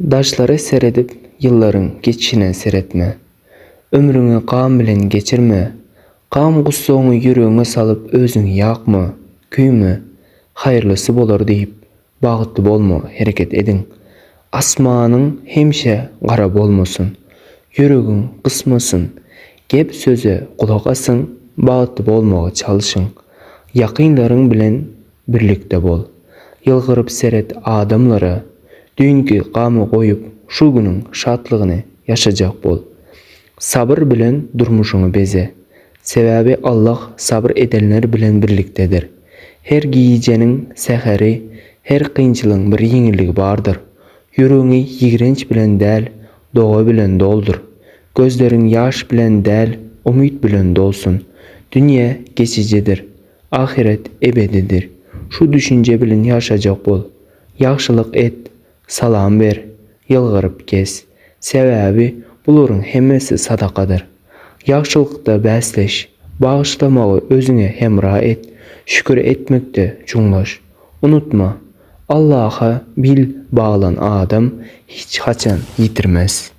Daşları seredip yılların geçişine seretme. Ömrüňi gam bilen geçirme. Gam gussoňy ýüregiňe salyp özüňi ýakma, küýme. Haýyrlysy bolar diýip bagtly bolma, hereket ediň. Asmanyň hemşe gara bolmasyn. Ýüregiň gysmasyn. Gep söze kulak asyň, bagtly bolmaga çalyşyň. Ýakynlaryň bilen birlikde bol. Ýylgyryp seret adamlara, düýnki gamy goýup şu günüň şatlygyny ýaşajak bol. Sabır bilen durmuşuňy beze. Sebäbi Allah sabır edenler bilen birlikdedir. Her giýijeniň säheri, her kynçylygyň bir ýeňilligi bardyr. Ýüregiňi ýigrenç bilen däl, doga bilen doldur. Gözleriň ýaş bilen däl, umyt bilen dolsun. Dünýä geçijidir. Ahiret ebedidir. Şu düşünje bilen ýaşajak bol. Ýagşylyk et, salam ber, ýylgyryp kes. Sebäbi bularyň hemmesi sadakadyr. Ýagşylykda bäsleş, bagyşlamagy özüňe hemra et, şükür etmekde juňlaş. Unutma, Allah'a bil bağlan adam hiç haçan yitirmez.